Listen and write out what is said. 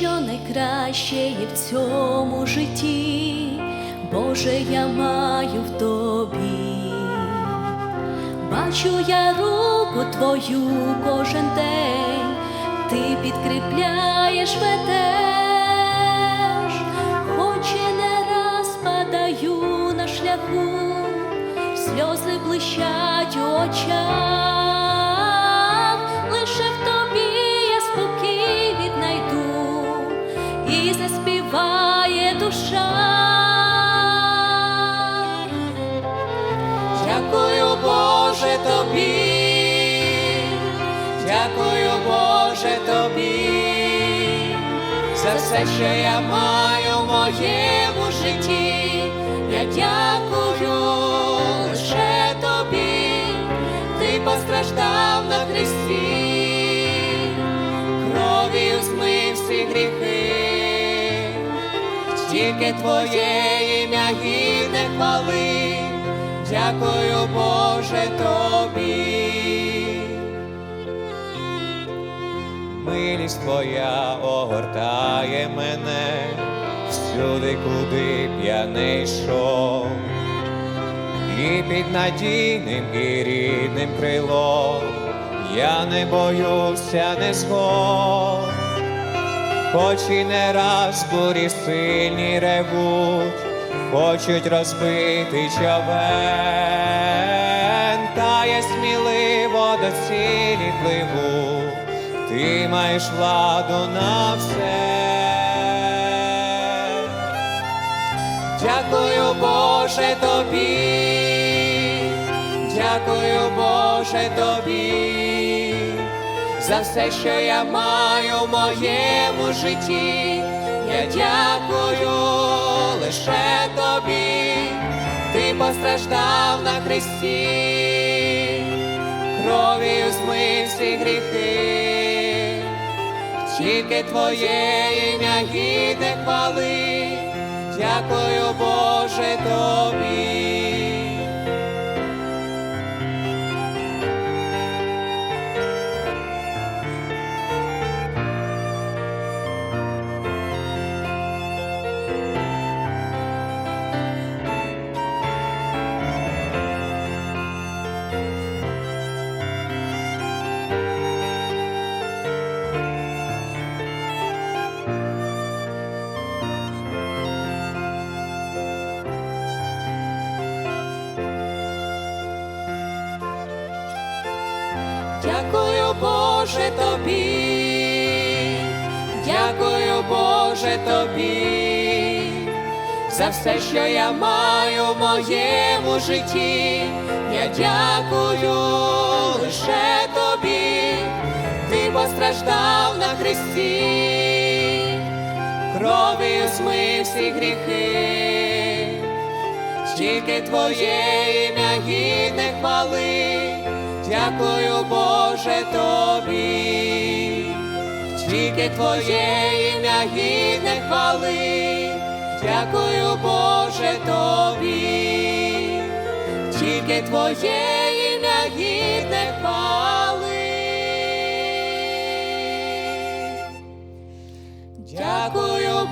що найкраще є в цьому житті, Боже, я маю в тобі. Бачу я руку твою кожен день, ти підкріпляєш ведеш, хоч і не раз на шляху, сльози блищать у очах, Боже, тобі, дякую, Боже, тобі, за все, що я маю в моєму житті, я дякую лише тобі, ти постраждав на хресті, кров'ю змив всі гріхи, тільки твоє ім'я. Дякую, Боже, тобі. Милість твоя огортає мене всюди, куди б я не йшов, і під надійним і рідним крилом я не боюся не згод, хоч і не раз бурі сильні ревуть хочуть розбити човен, та я сміливо до цілі пливу, ти маєш владу на все. Дякую, Боже, тобі, дякую, Боже, тобі, за все, що я маю в моєму житті, я дякую лише постраждав на хресті, кров'ю змив всі гріхи, тільки твоє ім'я гідне хвали, дякую, Боже, тобі, дякую, Боже, тобі, за все, що я маю в моєму житті, я дякую лише тобі, ти постраждав на хресті, кров'ю змив всі гріхи, тільки твоє ім'я гідне хвали. Дякую, Боже, тобі, тільки твоє ім'я гідне хвали, дякую, Боже, тобі, тільки твоє ім'я гідне хвали. Дякую,